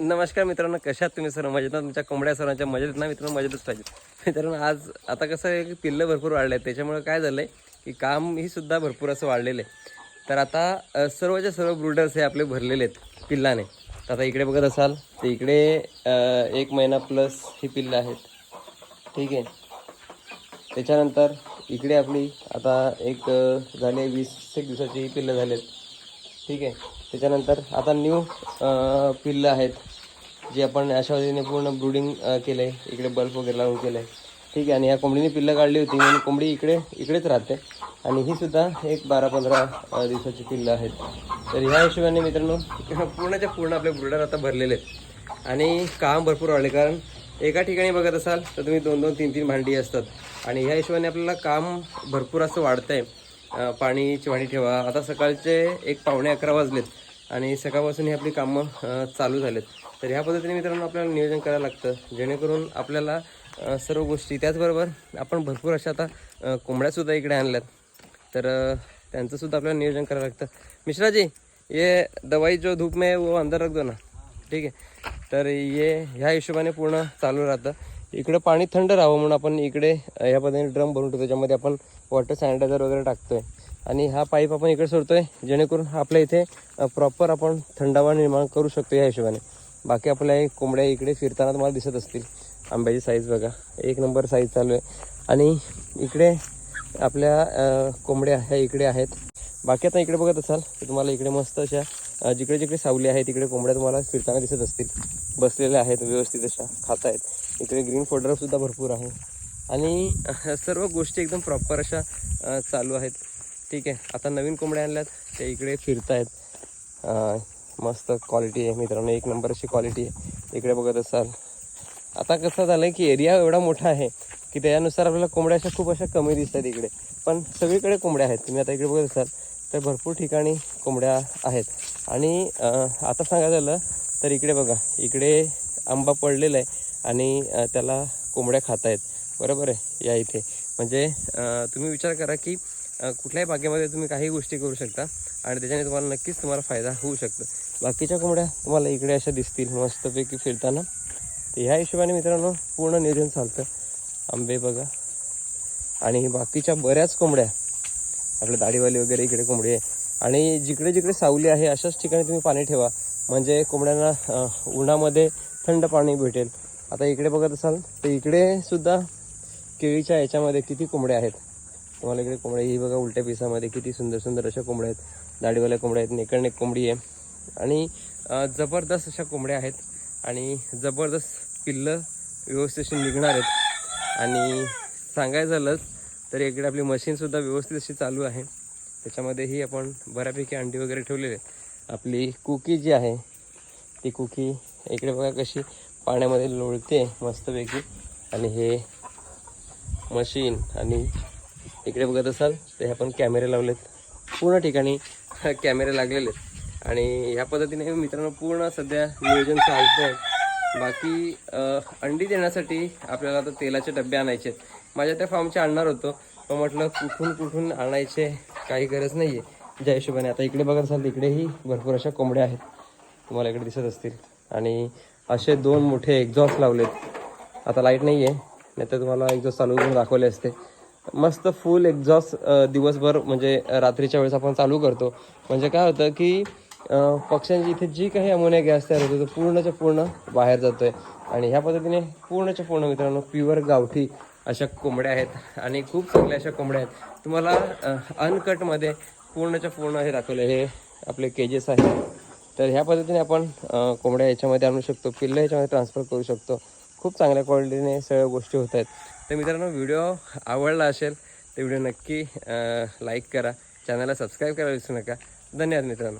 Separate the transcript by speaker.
Speaker 1: नमस्कार मित्रांनो कशात तुम्ही सर मजेत ना तुमच्या कोंबड्या सरांच्या मजेत ना मित्रांनो मजेतच पाहिजे मित्रांनो आज आता कसं आहे की पिल्लं भरपूर वाढले आहेत. त्याच्यामुळे काय झालं आहे की काम ही सुद्धा भरपूर असं वाढलेलं आहे. तर आता सर्वच्या सर्व ब्रुडर्स हे आपले भरलेले आहेत पिल्लाने. तर आता इकडे बघत असाल तर इकडे एक महिना प्लस ही पिल्लं आहेत. ठीक आहे. त्याच्यानंतर इकडे आपली आता एक झाले वीस एक दिवसाची ही पिल्लं झालेत. ठीक आहे. त्याच्यानंतर आता न्यू पिल्लं आहेत जे आपण अशा पद्धतीने पूर्ण ब्रुडिंग केलं आहे इकडे बल्ब वगैरे लावून केलं आहे ठीक आहे. आणि या कोंबडीने पिल्लं काढली होती म्हणून कोंबडी इकडे इकडेच राहते. आणि ही सुद्धा एक बारा पंधरा दिवसाची पिल्लं आहेत. तर ह्या हिशोबाने मित्रांनो पूर्णच्या पूर्ण आपले ब्रुडर आता भरलेले आहेत. आणि काम भरपूर वाढले कारण एका ठिकाणी बघत असाल तर तुम्ही दोन दोन तीन तीन भांडी असतात. आणि ह्या हिशोबाने आपल्याला काम भरपूर असं वाढतं आहे पाणी चिवाणी ठेवा. आता सकाळचे एक पावणे अकरा वाजलेत आणि सकाळपासून ही आपली कामं चालू झालेत. तर ह्या पद्धतीने मित्रांनो आपल्याला नियोजन करायला लागतं. जेणेकरून आपल्याला सर्व गोष्टी त्याचबरोबर आपण भरपूर अशा आता कोंबड्यासुद्धा इकडे आणल्यात. तर त्यांचंसुद्धा आपल्याला नियोजन करायला लागतं. मिश्राजी ये दवाई जो धूप में है वो अंदर रख दो ना. ठीक आहे? तर ये ह्या हिशोबाने पूर्ण चालू राहतं. इकडे पाणी थंड राहावं म्हणून आपण इकडे ह्या पद्धतीने ड्रम भरून ठेवतो त्याच्यामध्ये आपण वॉटर सॅनिटायझर वगैरे टाकतोय. आणि हा पाईप आपण इकडे सोडतोय जेणेकरून आपल्या इथे प्रॉपर आपण थंडावा निर्माण करू शकतो या हिशोबाने. बाकी आपल्या हे कोंबड्या इकडे फिरताना तुम्हाला दिसत असतील. आंब्याची साईज बघा एक नंबर साईज चालू आहे. आणि इकडे आपल्या कोंबड्या ह्या इकडे आहेत. बाकी आता इकडे बघत असाल तर तुम्हाला इकडे मस्त अशा जिकडे जिकडे सावली आहे तिकडे कोंबड्या तुम्हाला फिरताना दिसत असतील. बसलेल्या आहेत व्यवस्थित अशा खात आहेत इकडे ग्रीन फोल्डर सुद्धा भरपूर आहे. आणि सर्व गोष्टी एकदम प्रॉपर अशा चालू आहेत. ठीक आहे आता नवीन कोंबड्या आणल्यात ते इकडे फिरत आहेत मस्त क्वालिटी आहे मित्रांनो एक नंबर अशी क्वालिटी आहे. इकडे बघत असाल. आता कसं झालं की एरिया एवढा मोठा आहे की त्यानुसार आपल्याला कोंबड्या अशा खूप अशा कमी दिसतात इकडे. पण सगळीकडे कोंबड्या आहेत. तुम्ही आता इकडे बघत असाल तर भरपूर ठिकाणी कोंबड्या आहेत. आणि आता सांगायचं झालं तर इकडे बघा इकडे आंबा पडलेला आहे. आणि त्याला कोंबड्या खात आहेत बरोबर आहे? या इथे. म्हणजे तुम्ही विचार करा की कुठल्याही बागेमध्ये तुम्ही काही गोष्टी करू शकता आणि त्याच्याने तुम्हाला नक्कीच तुम्हाला फायदा होऊ शकतो. बाकीच्या कोंबड्या तुम्हाला इकडे अशा दिसतील मस्तपैकी फिरताना. तर ह्या हिशोबाने मित्रांनो पूर्ण नियोजन चालतं. आंबे बघा. आणि बाकीच्या बऱ्याच कोंबड्या. आपल्या दाढीवाली वगैरे इकडे कोंबडी आहे. आणि जिकडे जिकडे सावली आहे अशाच ठिकाणी तुम्ही पाणी ठेवा. म्हणजे कोंबड्यांना उन्हामध्ये थंड पाणी भेटेल. आता इकडे बघत असाल तर इकडे सुद्धा केळीच्या याच्यामध्ये किती कोंबड्या आहेत. तुम्हाला इकडे कोंबड्या ही बघा उलट्या पिसामध्ये किती सुंदर सुंदर अशा कोंबड्या आहेत. दाढीवाल्या कोंबड्या आहेत नेकडनेक कोंबडी आहे. आणि जबरदस्त अशा कोंबड्या आहेत. आणि जबरदस्त पिल्लं व्यवस्थित अशी निघणार आहेत. आणि सांगायचं झालंच तर इकडे आपली मशीनसुद्धा व्यवस्थित अशी चालू आहे. त्याच्यामध्येही आपण बऱ्यापैकी अंडी वगैरे ठेवलेले आहेत. आपली कुकी जी आहे ती कुकी इकडे बघा कशी पाण्यामध्ये लोळते मस्तपैकी. आणि हे मशीन आणि इकडे बघत असाल तर ह्या आपण कॅमेरे लावलेत. पूर्ण ठिकाणी कॅमेरे लागलेले आहेत. आणि ह्या पद्धतीने मित्रांनो पूर्ण सध्या नियोजन चालतं आहे बाकी अंडी देण्यासाठी आपल्याला आता तेलाचे डबे आणायचे आहेत. माझ्या त्या फार्मचे आणणार होतो. पण म्हटलं कुठून कुठून आणायचे काही गरज नाही आहे ज्या हिशोबाने. आता इकडे बघत असाल तिकडेही भरपूर अशा कोंबड्या आहेत. तुम्हाला इकडे दिसत असतील. आणि असे दोन मोठे एक्झॉस्ट लावलेत. आता लाइट नाही आहे नाही तर तुम्हाला एक्झॉस्ट चालू करून दाखवले असते. मस्त फुल एक्झॉस्ट दिवसभर म्हणजे रात्रीच्या वेळेस आपण चालू करतो. म्हणजे काय होतं की पक्ष्यांची इथे जी काही अमोनिया गॅस तयार होतो तो पूर्णच्या पूर्ण बाहेर जातो आहे आणि ह्या पद्धतीने पूर्णच्या पूर्ण मित्रांनो प्युअर गावठी अशा कोंबड्या आहेत. आणि खूप चांगल्या अशा कोंबड्या आहेत. तुम्हाला अनकटमध्ये पूर्णच्या पूर्ण हे दाखवलं. हे आपले केजेस आहेत. तर ह्या पद्धतीने आपण कोंबड्या याच्यामध्ये आणू शकतो पिल्लं याच्यामध्ये ट्रान्सफर करू शकतो. खूप चांगल्या क्वालिटीने सगळ्या गोष्टी होत आहेत. तर मित्रांनो व्हिडिओ आवडला असेल तर व्हिडिओ नक्की लाईक करा. चॅनलला सबस्क्राईब करायला विसरू नका. धन्यवाद मित्रांनो.